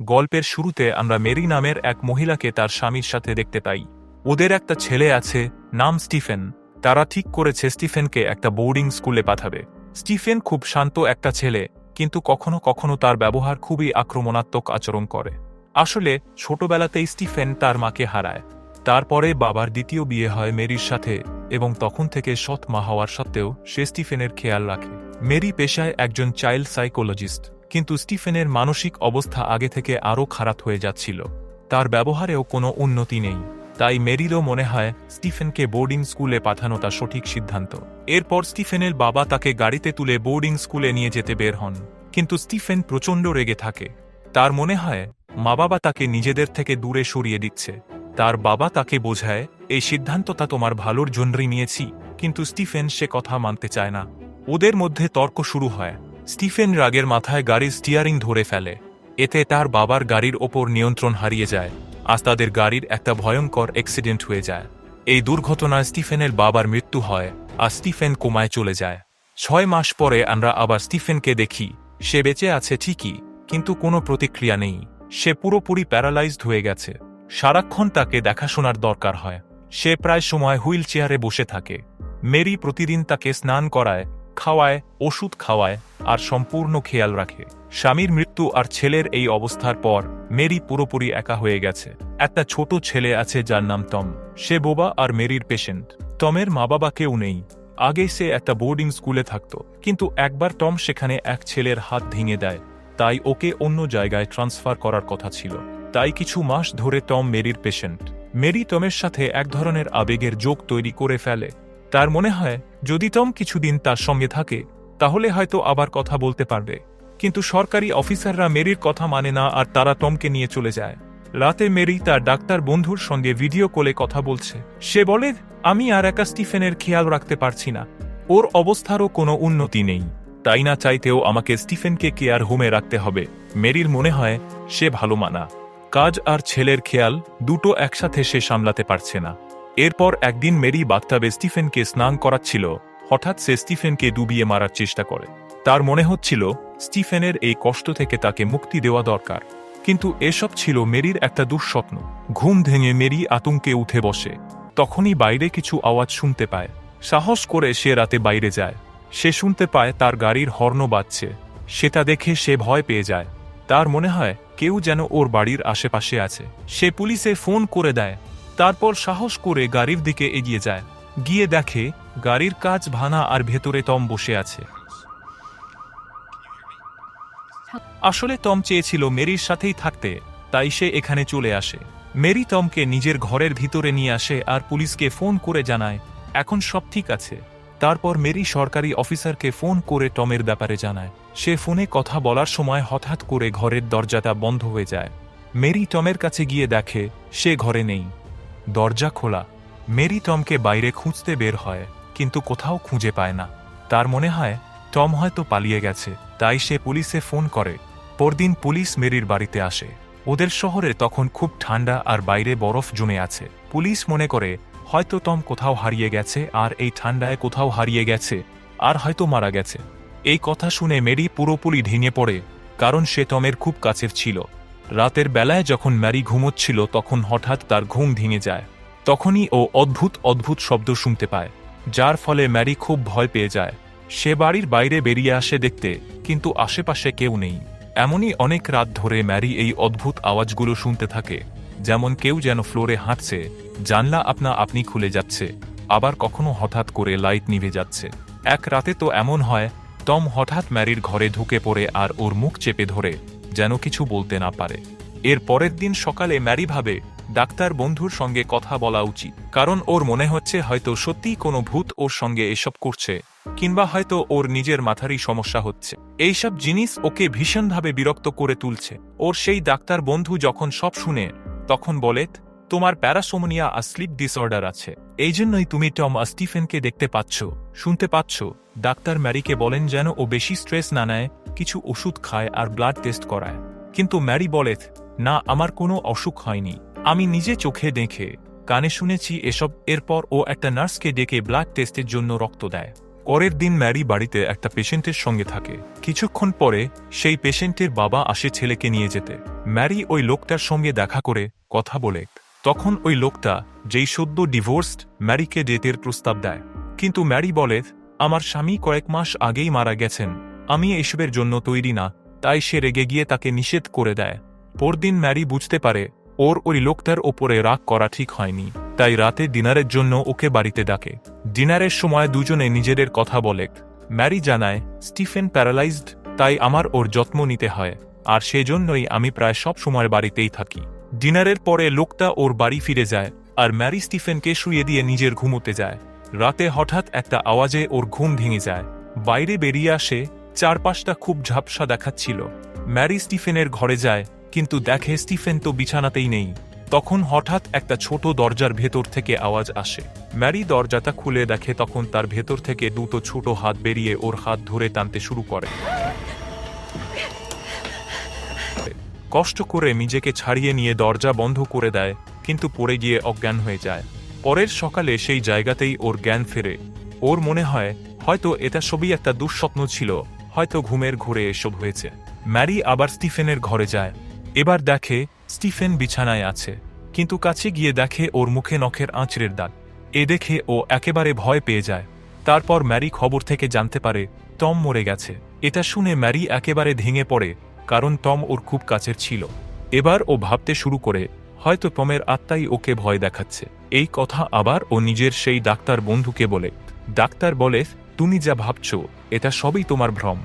গল্পের শুরুতে আমরা মেরি নামের এক মহিলাকে তার স্বামীর সাথে দেখতে পাই। ওদের একটা ছেলে আছে, নাম স্টিফেন। তারা ঠিক করেছে স্টিফেনকে একটা বোর্ডিং স্কুলে পাঠাবে। স্টিফেন খুব শান্ত একটা ছেলে, কিন্তু কখনো কখনো তার ব্যবহার খুবই আক্রমণাত্মক আচরণ করে। আসলে, ছোটবেলাতেই স্টিফেন তার মাকে হারায়। তারপরে বাবার দ্বিতীয় বিয়ে হয় মেরির সাথে, এবং তখন থেকে সৎ মা হওয়ার সত্ত্বেও সে স্টিফেনের খেয়াল রাখে। মেরি পেশায় একজন চাইল্ড সাইকোলজিস্ট। কিন্তু স্টিফেনের মানসিক অবস্থা আগে থেকে আরও খারাপ হয়ে যাচ্ছিল। তার ব্যবহারেও কোনো উন্নতি নেই। তাই মেরিরও মনে হয় স্টিফেনকে বোর্ডিং স্কুলে পাঠানো তার সঠিক সিদ্ধান্ত। এরপর স্টিফেনের বাবা তাকে গাড়িতে তুলে বোর্ডিং স্কুলে নিয়ে যেতে বের হন। কিন্তু স্টিফেন প্রচণ্ড রেগে থাকে। তার মনে হয় মা বাবা তাকে নিজেদের থেকে দূরে সরিয়ে দিচ্ছে। তার বাবা তাকে বোঝায়, এই সিদ্ধান্তটা তোমার ভালোর জন্যই নিয়েছি। কিন্তু স্টিফেন সে কথা মানতে চায় না। ওদের মধ্যে তর্ক শুরু হয়। স্টিফেন রাগের মাথায় গাড়ির স্টিয়ারিং ধরে ফেলে। এতে তার বাবার গাড়ির ওপর নিয়ন্ত্রণ হারিয়ে যায় আজ তাদের গাড়ির একটা ভয়ঙ্কর অ্যাক্সিডেন্ট হয়ে যায়। এই দুর্ঘটনায় স্টিফেনের বাবার মৃত্যু হয়, আর স্টিফেন কোমায় চলে যায়। ছয় মাস পরে আমরা আবার স্টিফেনকে দেখি। সে বেঁচে আছে ঠিকই, কিন্তু কোনো প্রতিক্রিয়া নেই। সে পুরোপুরি প্যারালাইজড হয়ে গেছে। সারাক্ষণ তাকে দেখাশোনার দরকার হয়। সে প্রায় সময় হুইল চেয়ারে বসে থাকে। মেরি প্রতিদিন তাকে স্নান করায় খাওয়ায়, ওষুধ খাওয়ায় আর সম্পূর্ণ খেয়াল রাখে। স্বামীর মৃত্যু আর ছেলের এই অবস্থার পর মেরি পুরোপুরি একা হয়ে গেছে। একটা ছোট ছেলে আছে যার নাম টম। সে বোবা আর মেরির পেশেন্ট। টমের মা বাবা কেউ নেই। আগে সে একটা বোর্ডিং স্কুলে থাকত, কিন্তু একবার টম সেখানে এক ছেলের হাত ভেঙে দেয়। তাই ওকে অন্য জায়গায় ট্রান্সফার করার কথা ছিল। তাই কিছু মাস ধরে টম মেরির পেশেন্ট। মেরি টমের সাথে এক ধরনের আবেগের যোগ তৈরি করে ফেলে। তার মনে হয়, যদি টম কিছুদিন তার সঙ্গে থাকে, তাহলে হয়তো আবার কথা বলতে পারবে। কিন্তু সরকারি অফিসাররা মেরির কথা মানে না আর তারা টমকে নিয়ে চলে যায়। রাতে মেরি তার ডাক্তার বন্ধুর সঙ্গে ভিডিও কলে কথা বলছে। সে বলে, আমি আর একা স্টিফেনের খেয়াল রাখতে পারছি না। ওর অবস্থারও কোনো উন্নতি নেই। তাই না চাইতেও আমাকে স্টিফেনকে কেয়ার হোমে রাখতে হবে। মেরির মনে হয়, সে ভালো মানা। কাজ আর ছেলের খেয়াল দুটো একসাথে সে সামলাতে পারছে না। এরপর একদিন মেরি বাথটাবে স্টিফেনকে স্নান করাচ্ছিল। হঠাৎ সে স্টিফেনকে ডুবিয়ে মারার চেষ্টা করে। তার মনে হচ্ছিল, স্টিফেনের এই কষ্ট থেকে তাকে মুক্তি দেওয়া দরকার। কিন্তু এসব ছিল মেরির একটা দুঃস্বপ্ন। ঘুম ভেঙে মেরি আতঙ্কে উঠে বসে। তখনই বাইরে কিছু আওয়াজ শুনতে পায়। সাহস করে সে রাতে বাইরে যায়। সে শুনতে পায় তার গাড়ির হর্ন বাজছে। সেটা দেখে সে ভয় পেয়ে যায়। তার মনে হয়, কেউ যেন ওর বাড়ির আশেপাশে আছে। সে পুলিশে ফোন করে দেয়। তারপর সাহস করে গাড়ির দিকে এগিয়ে যায়। গিয়ে দেখে গাড়ির কাজ ভানা আর ভেতরে টম বসে আছে। আসলে টম চেয়েছিল মেরির সাথেই থাকতে, তাই সে এখানে চলে আসে। মেরি টমকে নিজের ঘরের ভিতরে নিয়ে আসে আর পুলিশকে ফোন করে জানায়, এখন সব ঠিক আছে। তারপর মেরি সরকারি অফিসারকে ফোন করে টমের ব্যাপারে জানায়। সে ফোনে কথা বলার সময় হঠাৎ করে ঘরের দরজাটা বন্ধ হয়ে যায়। মেরি টমের কাছে গিয়ে দেখে, সে ঘরে নেই। দরজা খোলা। মেরি টমকে বাইরে খুঁজতে বের হয়, কিন্তু কোথাও খুঁজে পায় না। তার মনে হয়, টম হয়তো পালিয়ে গেছে, তাই সে পুলিশে ফোন করে। পরদিন পুলিশ মেরির বাড়িতে আসে। ওদের শহরে তখন খুব ঠান্ডা আর বাইরে বরফ জমে আছে। পুলিশ মনে করে, হয়তো টম কোথাও হারিয়ে গেছে, আর এই ঠান্ডায় কোথাও হারিয়ে গেছে, আর হয়তো মারা গেছে। এই কথা শুনে মেরি পুরোপুরি ভেঙে পড়ে, কারণ সে টমের খুব কাছের ছিল। রাতের বেলায় যখন ম্যারি ঘুমোচ্ছিল, তখন হঠাৎ তার ঘুম ভেঙে যায়। তখনই ও অদ্ভুত অদ্ভুত শব্দ শুনতে পায়, যার ফলে ম্যারি খুব ভয় পেয়ে যায়। সে বাড়ির বাইরে বেরিয়ে আসে দেখতে, কিন্তু আশেপাশে কেউ নেই। এমনই অনেক রাত ধরে ম্যারি এই অদ্ভুত আওয়াজগুলো শুনতে থাকে, যেমন কেউ যেন ফ্লোরে হাঁটছে, জানলা আপনা আপনি খুলে যাচ্ছে, আবার কখনো হঠাৎ করে লাইট নিভে যাচ্ছে। এক রাতে তো এমন হয়, টম হঠাৎ ম্যারির ঘরে ঢুকে পড়ে আর ওর মুখ চেপে ধরে। যেন কিছু বলতে না পারে। এর পরের দিন সকালে ম্যারি ভাবে ডাক্তার বন্ধুর সঙ্গে কথা বলা উচিত। কারণ ওর মনে হচ্ছে হয়তো সত্যিই কোনো ভূত ওর সঙ্গে এসব করছে, কিংবা হয়তো ওর নিজের মাথারই সমস্যা হচ্ছে। এইসব জিনিস ওকে ভীষণভাবে বিরক্ত করে তুলছে। ওর সেই ডাক্তার বন্ধু যখন সব শুনে, তখন বলে, তোমার প্যারাসোমোনিয়া আর স্লিপ ডিসঅর্ডার আছে। এই জন্যই তুমি টম আর স্টিফেনকে দেখতে পাচ্ছ, শুনতে পাচ্ছ। ডাক্তার ম্যারিকে বলেন যেন ও বেশি স্ট্রেস না নেয় কিছু ওষুধ খায় আর ব্লাড টেস্ট করায়। কিন্তু ম্যারি বলে না, আমার কোনো অসুখ হয়নি। আমি নিজে চোখে দেখে, কানে শুনেছি এসব। এরপর ও একটা নার্সকে ডেকে ব্লাড টেস্টের জন্য রক্ত দেয়। পরের দিন ম্যারি বাড়িতে একটা পেশেন্টের সঙ্গে থাকে। কিছুক্ষণ পরে সেই পেশেন্টের বাবা আসে ছেলেকে নিয়ে যেতে। ম্যারি ওই লোকটার সঙ্গে দেখা করে কথা বলে। তখন ওই লোকটা, যেই সদ্য ডিভোর্সড, ম্যারিকে ডেটের প্রস্তাব দেয়। কিন্তু ম্যারি বলে আমার স্বামী কয়েক মাস আগেই মারা গেছেন। আমি এসবের জন্য তৈরি না, তাই সে রেগে গিয়ে তাকে নিষেধ করে দেয়। পরদিন ম্যারি বুঝতে পারে, ওর ওই লোকটার ওপরে রাগ করা ঠিক হয়নি, তাই রাতে ডিনারের জন্য ওকে বাড়িতে ডাকে। ডিনারের সময় দুজনে নিজেদের কথা বলে। ম্যারি জানায়, স্টিফেন প্যারালাইজড, তাই আমার ওর যত্ন নিতে হয়, আর সেজন্যই আমি প্রায় সব সময় বাড়িতেই থাকি। ডিনারের পরে লোকটা ওর বাড়ি ফিরে যায়, আর ম্যারি স্টিফেনকে শুয়ে দিয়ে নিজের ঘুমোতে যায়। রাতে হঠাৎ একটা আওয়াজে ওর ঘুম ভেঙে যায়। বাইরে বেরিয়ে আসে চারপাশটা খুব ঝাপসা দেখাচ্ছিল। ম্যারি স্টিফেনের ঘরে যায়, কিন্তু দেখে স্টিফেন তো বিছানাতেই নেই। তখন হঠাৎ একটা ছোট দরজার ভেতর থেকে আওয়াজ আসে। ম্যারি দরজাটা খুলে দেখে তখন তার ভেতর থেকে দুটো ছোট হাত বেরিয়ে ওর হাত ধরে টানতে শুরু করে। কষ্ট করে নিজেকে ছাড়িয়ে নিয়ে দরজা বন্ধ করে দেয়, কিন্তু পড়ে গিয়ে অজ্ঞান হয়ে যায়। পরের সকালে সেই জায়গাতেই ওর জ্ঞান ফেরে। ওর মনে হয়, হয়তো এটা সবই একটা দুঃস্বপ্ন ছিল। হয়তো ঘুমের ঘুরে এসব হয়েছে। ম্যারি আবার স্টিফেনের ঘরে যায়। এবার দেখে স্টিফেন বিছানায় আছে। কিন্তু কাছে গিয়ে দেখে ওর মুখে নখের আঁচড়ের দাগ। এ দেখে ও একেবারে ভয় পেয়ে যায়। তারপর ম্যারি খবর থেকে জানতে পারে টম মরে গেছে। এটা শুনে ম্যারি একেবারে ভেঙে পড়ে, কারণ টম ওর খুব কাছের ছিল। এবার ও ভাবতে শুরু করে, হয়তো টমের আত্মাই ওকে ভয় দেখাচ্ছে। এই কথা আবার ও নিজের সেই ডাক্তার বন্ধুকে বলে। ডাক্তার বলে তুমি যা ভাবছ, এটা সবই তোমার ভ্রম।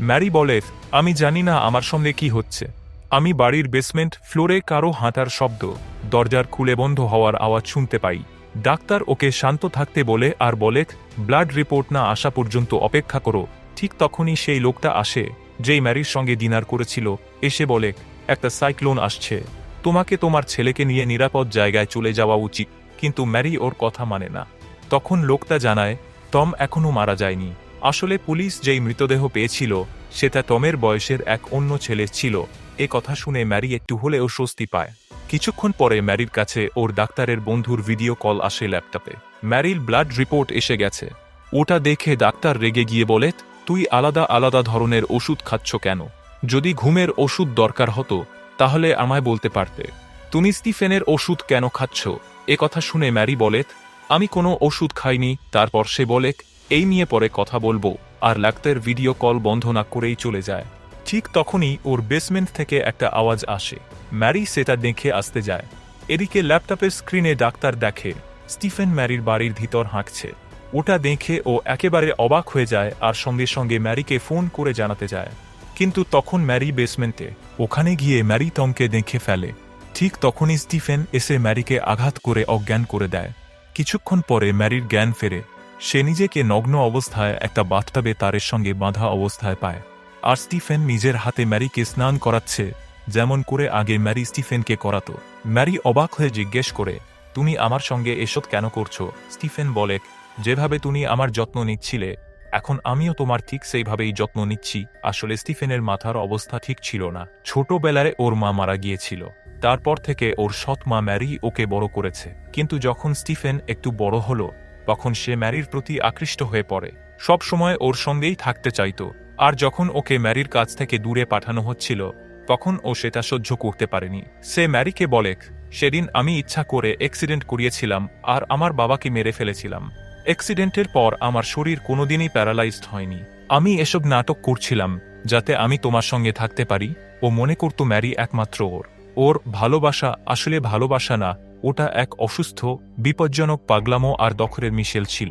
ম্যারি বলে, আমি জানি না আমার সঙ্গে কি হচ্ছে। আমি বাড়ির বেসমেন্ট ফ্লোরে কারও হাঁটার শব্দ, দরজার খুলে বন্ধ হওয়ার আওয়াজ শুনতে পাই। ডাক্তার ওকে শান্ত থাকতে বলে আর বলে, ব্লাড রিপোর্ট না আসা পর্যন্ত অপেক্ষা করো। ঠিক তখনই সেই লোকটা আসে, যেই ম্যারির সঙ্গে ডিনার করেছিল। এসে বলে, একটা সাইক্লোন আসছে। তোমাকে তোমার ছেলেকে নিয়ে নিরাপদ জায়গায় চলে যাওয়া উচিত। কিন্তু ম্যারি ওর কথা মানে না। তখন লোকটা জানায় টম এখনও মারা যায়নি। আসলে পুলিশ যেই মৃতদেহ পেয়েছিল, সেটা টমের বয়সের এক অন্য ছেলে ছিল। এ কথা শুনে ম্যারি একটু হলেও স্বস্তি পায়। কিছুক্ষণ পরে ম্যারির কাছে ওর ডাক্তারের বন্ধুর ভিডিও কল আসে ল্যাপটপে। ম্যারির ব্লাড রিপোর্ট এসে গেছে। ওটা দেখে ডাক্তার রেগে গিয়ে বলে, তুই আলাদা আলাদা ধরনের ওষুধ খাচ্ছ কেন? যদি ঘুমের ওষুধ দরকার হতো, তাহলে আমায় বলতে পারতে। তুমি স্টিফেনের ওষুধ কেন খাচ্ছ? এ কথা শুনে ম্যারি বলে আমি কোনো ওষুধ খাইনি, তারপর সে বলে, এই নিয়ে পরে কথা বলব। আর লাক্তের ভিডিও কল বন্ধ না করেই চলে যায়। ঠিক তখনই ওর বেসমেন্ট থেকে একটা আওয়াজ আসে। ম্যারি সেটা দেখে আসতে যায়। এদিকে ল্যাপটপের স্ক্রিনে ডাক্তার দেখে, স্টিফেন ম্যারির বাড়ির ভিতর হাঁকছে। ওটা দেখে ও একেবারে অবাক হয়ে যায় আর সঙ্গে সঙ্গে ম্যারিকে ফোন করে জানাতে যায়। কিন্তু তখন ম্যারি বেসমেন্টে, ওখানে গিয়ে ম্যারি টমকে দেখে ফেলে। ঠিক তখনই স্টিফেন এসে ম্যারিকে আঘাত করে অজ্ঞান করে দেয়। কিছুক্ষণ পরে ম্যারির জ্ঞান ফেরে। সে নিজেকে নগ্ন অবস্থায় একটা বাথটাবে তারের সঙ্গে বাঁধা অবস্থায় পায়। আর স্টিফেন নিজের হাতে ম্যারিকে স্নান করাচ্ছে, যেমন করে আগে ম্যারি স্টিফেনকে করাতো। ম্যারি অবাক হয়ে জিজ্ঞেস করে, তুমি আমার সঙ্গে এসব কেন করছ? স্টিফেন বলে, যেভাবে তুমি আমার যত্ন নিচ্ছিলে, এখন আমিও তোমার ঠিক সেইভাবেই যত্ন নিচ্ছি। আসলে স্টিফেনের মাথার অবস্থা ঠিক ছিল না। ছোটবেলায় ওর মা মারা গিয়েছিল। তারপর থেকে ওর সৎ মা ম্যারি ওকে বড় করেছে। কিন্তু যখন স্টিফেন একটু বড় হলো, তখন সে ম্যারির প্রতি আকৃষ্ট হয়ে পড়ে। সব সময় ওর সঙ্গেই থাকতে চাইত। আর যখন ওকে ম্যারির কাছ থেকে দূরে পাঠানো হচ্ছিল, তখন ও সেটা সহ্য করতে পারেনি। সে ম্যারিকে বলে, সেদিন আমি ইচ্ছা করে অ্যাক্সিডেন্ট করিয়েছিলাম আর আমার বাবাকে মেরে ফেলেছিলাম। অ্যাক্সিডেন্টের পর আমার শরীর কোনোদিনই প্যারালাইজড হয়নি। আমি এসব নাটক করছিলাম, যাতে আমি তোমার সঙ্গে থাকতে পারি ও মনে করত ম্যারি একমাত্র ওর। ওর ভালোবাসা আসলে ভালোবাসা না ওটা এক অসুস্থ বিপজ্জনক পাগলামো আর দখরের মিশেল ছিল!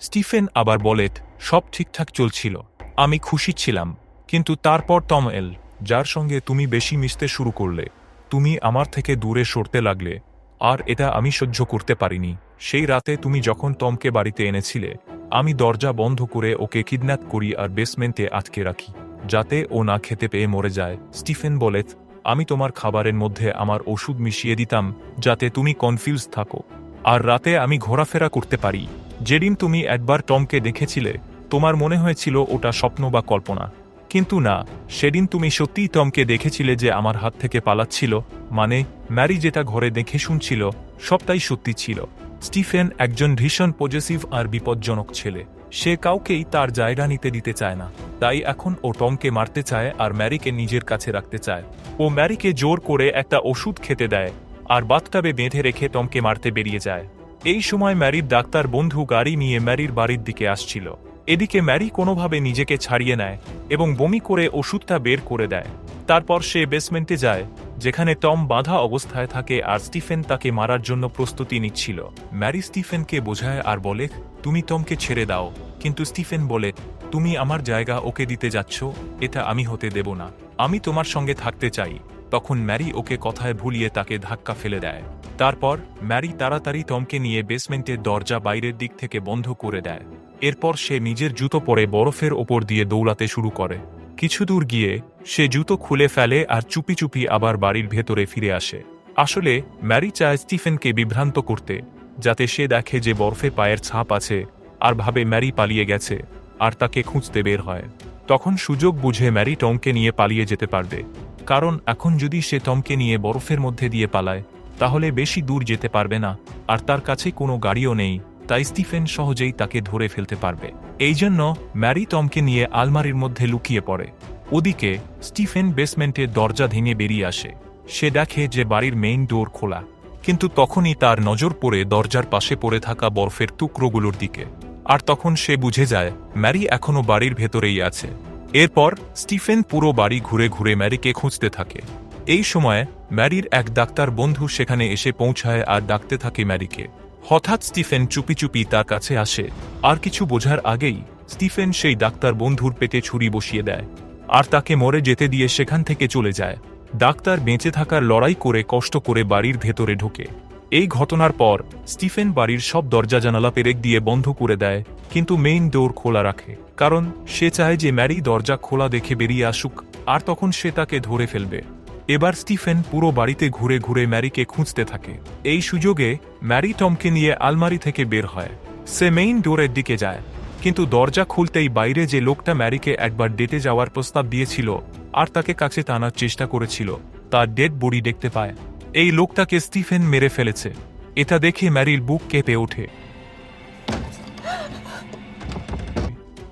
স্টিফেন আবার বলেত সব ঠিকঠাক চলছিল আমি খুশি ছিলাম কিন্তু তারপর টম এল যার সঙ্গে তুমি বেশি মিশতে শুরু করলে তুমি আমার থেকে দূরে সরতে লাগলে আর এটা আমি সহ্য করতে পারিনি সেই রাতে তুমি যখন টমকে বাড়িতে এনেছিলে আমি দরজা বন্ধ করে ওকে কিডন্যাপ করি আর বেসমেন্টে আটকে রাখি। যাতে ও না খেতে পেয়ে মরে যায়। স্টিফেন বলেত আমি তোমার খাবারের মধ্যে আমার ওষুধ মিশিয়ে দিতাম, যাতে তুমি কনফিউজ থাকো। আর রাতে আমি ঘোরাফেরা করতে পারি। যেদিন তুমি একবার টমকে দেখেছিলে, তোমার মনে হয়েছিল ওটা স্বপ্ন বা কল্পনা। কিন্তু না, সেদিন তুমি সত্যিই টমকে দেখেছিলে যে আমার হাত থেকে পালাচ্ছিল মানে ম্যারি যেটা ঘরে দেখে শুনছিল, সবটাই সত্যি ছিল। স্টিফেন একজন ভীষণ পজেসিভ আর বিপজ্জনক ছেলে। সে কাউকেই তার জায়গা নিতে দিতে চায় না। তাই এখন ও টমকে মারতে চায় আর ম্যারিকে নিজের কাছে রাখতে চায়। ও ম্যারিকে জোর করে একটা ওষুধ খেতে দেয় আর বাথটাবে বেঁধে রেখে টমকে মারতে বেরিয়ে যায়। এই সময় ম্যারির ডাক্তার বন্ধু গাড়ি নিয়ে ম্যারির বাড়ির দিকে আসছিল। এদিকে ম্যারি কোনোভাবে নিজেকে ছাড়িয়ে নেয় এবং বমি করে ওষুধটা বের করে দেয়। তারপর সে বেসমেন্টে যায় যেখানে টম বাঁধা অবস্থায় থাকে আর স্টিফেন তাকে মারার জন্য প্রস্তুতি নিচ্ছিল। ম্যারি স্টিফেনকে বোঝায় আর বলে, তুমি টমকে ছেড়ে দাও। কিন্তু স্টিফেন বলে, তুমি আমার জায়গা ওকে দিতে যাচ্ছ, এটা আমি হতে দেব না। আমি তোমার সঙ্গে থাকতে চাই। তখন ম্যারি ওকে কথায় ভুলিয়ে তাকে ধাক্কা ফেলে দেয়। তারপর ম্যারি তাড়াতাড়ি টমকে নিয়ে বেসমেন্টের দরজা বাইরের দিক থেকে বন্ধ করে দেয়। এরপর সে নিজের জুতো পরে বরফের ওপর দিয়ে দৌড়াতে শুরু করে। কিছু দূর গিয়ে সে জুতো খুলে ফেলে আর চুপি চুপি আবার বাড়ির ভেতরে ফিরে আসে। আসলে, ম্যারি চায় স্টিফেনকে বিভ্রান্ত করতে, যাতে সে দেখে যে বরফে পায়ের ছাপ আছে আর ভাবে ম্যারি পালিয়ে গেছে আর তাকে খুঁজতে বের হয়। তখন সুযোগ বুঝে ম্যারি টমকে নিয়ে পালিয়ে যেতে পারবে। কারণ এখন যদি সে টমকে নিয়ে বরফের মধ্যে দিয়ে পালায়, তাহলে বেশি দূর যেতে পারবে না আর তার কাছে কোনো গাড়িও নেই, তাই স্টিফেন সহজেই তাকে ধরে ফেলতে পারবে। এই জন্য ম্যারি টমকে নিয়ে আলমারির মধ্যে লুকিয়ে পড়ে। ওদিকে স্টিফেন বেসমেন্টের দরজা ভেঙে বেরিয়ে আসে। সে দেখে যে বাড়ির মেইন ডোর খোলা। কিন্তু তখনই তার নজর পড়ে দরজার পাশে পড়ে থাকা বরফের টুকরোগুলোর দিকে। আর তখন সে বুঝে যায়, ম্যারি এখনও বাড়ির ভেতরেই আছে। এরপর স্টিফেন পুরো বাড়ি ঘুরে ঘুরে ম্যারিকে খুঁজতে থাকে। এই সময় ম্যারির এক ডাক্তার বন্ধু সেখানে এসে পৌঁছায় আর ডাকতে থাকে ম্যারিকে। হঠাৎ স্টিফেন চুপি চুপি তার কাছে আসে। আর কিছু বোঝার আগেই স্টিফেন সেই ডাক্তার বন্ধুর পেটে ছুরি বসিয়ে দেয় আর তাকে মরে যেতে দিয়ে সেখান থেকে চলে যায়। ডাক্তার বেঁচে থাকার লড়াই করে কষ্ট করে বাড়ির ভেতরে ঢোকে। এই ঘটনার পর স্টিফেন বাড়ির সব দরজা জানালা পেরেক দিয়ে বন্ধ করে দেয়, কিন্তু মেইন ডোর খোলা রাখে, কারণ সে চায় যে ম্যারি দরজা খোলা দেখে বেরিয়ে আসুক, আর তখন সে তাকে ধরে ফেলবে। এবার স্টিফেন পুরো বাড়িতে ঘুরে ঘুরে ম্যারিকে খুঁজতে থাকে। এই সুযোগে ম্যারি টমকে নিয়ে আলমারি থেকে বের হয়। সে মেইন ডোরের দিকে যায়। কিন্তু দরজা খুলতেই বাইরে যে লোকটা ম্যারিকে একবার ডেটে যাওয়ার প্রস্তাব দিয়েছিল আর তাকে কাছে টানার চেষ্টা করেছিল, তার ডেড বডি দেখতে পায়। এই লোকটাকে স্টিফেন মেরে ফেলেছে। এটা দেখে ম্যারির বুক কেঁপে ওঠে।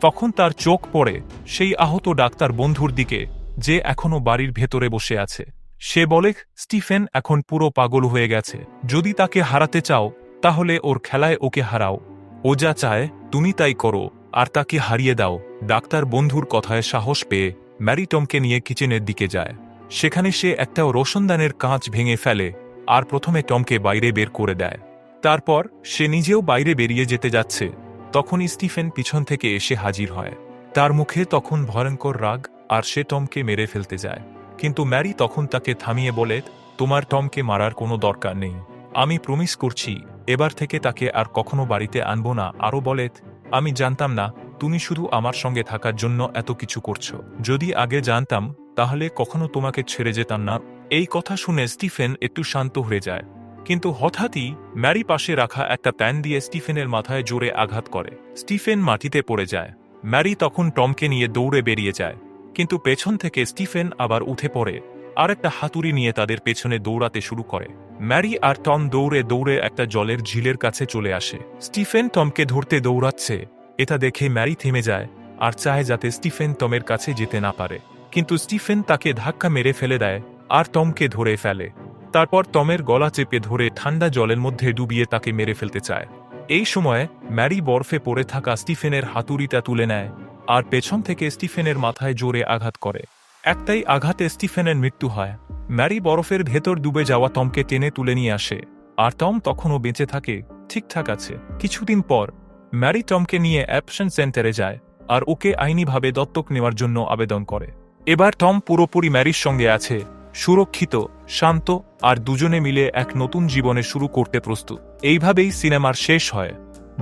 তখন তার চোখ পড়ে সেই আহত ডাক্তার বন্ধুর দিকে। যে এখনও বাড়ির ভেতরে বসে আছে। সে বলে, স্টিফেন এখন পুরো পাগল হয়ে গেছে। যদি তাকে হারাতে চাও, তাহলে ওর খেলায় ওকে হারাও। ও যা চায়, তুমি তাই করো, আর তাকে হারিয়ে দাও। ডাক্তার বন্ধুর কথায় সাহস পেয়ে ম্যারি টমকে নিয়ে কিচেনের দিকে যায়। সেখানে সে একটা রোশনদানের কাঁচ ভেঙে ফেলে আর প্রথমে টমকে বাইরে বের করে দেয়। তারপর সে নিজেও বাইরে বেরিয়ে যেতে যাচ্ছে। তখনই স্টিফেন পিছন থেকে এসে হাজির হয়। তার মুখে তখন ভয়ঙ্কর রাগ আর সে টমকে মেরে ফেলতে যায়। কিন্তু ম্যারি তখন তাকে থামিয়ে বলে, তোমার টমকে মারার কোনো দরকার নেই। আমি প্রমিস করছি, এবার থেকে তাকে আর কখনো বাড়িতে আনব না। আরও বলে, আমি জানতাম না, তুমি শুধু আমার সঙ্গে থাকার জন্য এত কিছু করছ। যদি আগে জানতাম, তাহলে কখনো তোমাকে ছেড়ে যেতাম না। এই কথা শুনে স্টিফেন একটু শান্ত হয়ে যায়। কিন্তু হঠাৎই ম্যারি পাশে রাখা একটা প্যান দিয়ে স্টিফেনের মাথায় জোরে আঘাত করে। স্টিফেন মাটিতে পড়ে যায়। ম্যারি তখন টমকে নিয়ে দৌড়ে বেরিয়ে যায়। কিন্তু পেছন থেকে স্টিফেন আবার উঠে পড়ে। আর একটা হাতুড়ি নিয়ে তাদের পেছনে দৌড়াতে শুরু করে। ম্যারি আর টম দৌড়ে দৌড়ে একটা জলের ঝিলের কাছে চলে আসে। স্টিফেন টমকে ধরতে দৌড়াচ্ছে। এটা দেখে ম্যারি থেমে যায় আর চায় যাতে স্টিফেন টমের কাছে যেতে না পারে। কিন্তু স্টিফেন তাকে ধাক্কা মেরে ফেলে দেয় আর টমকে ধরে ফেলে। তারপর টমের গলা চেপে ধরে ঠান্ডা জলের মধ্যে ডুবিয়ে তাকে মেরে ফেলতে চায়। এই সময় ম্যারি বরফে পড়ে থাকা স্টিফেনের হাতুড়িটা তুলে নেয় আর পেছন থেকে স্টিফেনের মাথায় জোরে আঘাত করে। একটাই আঘাতে স্টিফেনের মৃত্যু হয়। ম্যারি বরফের ভেতর ডুবে যাওয়া টমকে টেনে তুলে নিয়ে আসে। আর টম তখনও বেঁচে থাকে, ঠিকঠাক আছে। কিছুদিন পর, ম্যারি টমকে নিয়ে অ্যাপশন সেন্টারে যায় আর ওকে আইনিভাবে দত্তক নেওয়ার জন্য আবেদন করে। এবার টম পুরোপুরি ম্যারির সঙ্গে আছে, সুরক্ষিত, শান্ত আর দুজনে মিলে এক নতুন জীবনে শুরু করতে প্রস্তুত। এইভাবেই সিনেমার শেষ হয়।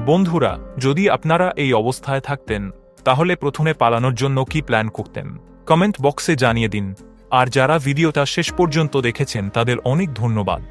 বন্ধুরা, যদি আপনারা এই অবস্থায় থাকতেন তাহলে প্রথমে পালানোর জন্য কি প্ল্যান করতেন? কমেন্ট বক্সে জানিয়ে দিন। আর যারা ভিডিওটা শেষ পর্যন্ত দেখেছেন, তাদের অনেক ধন্যবাদ।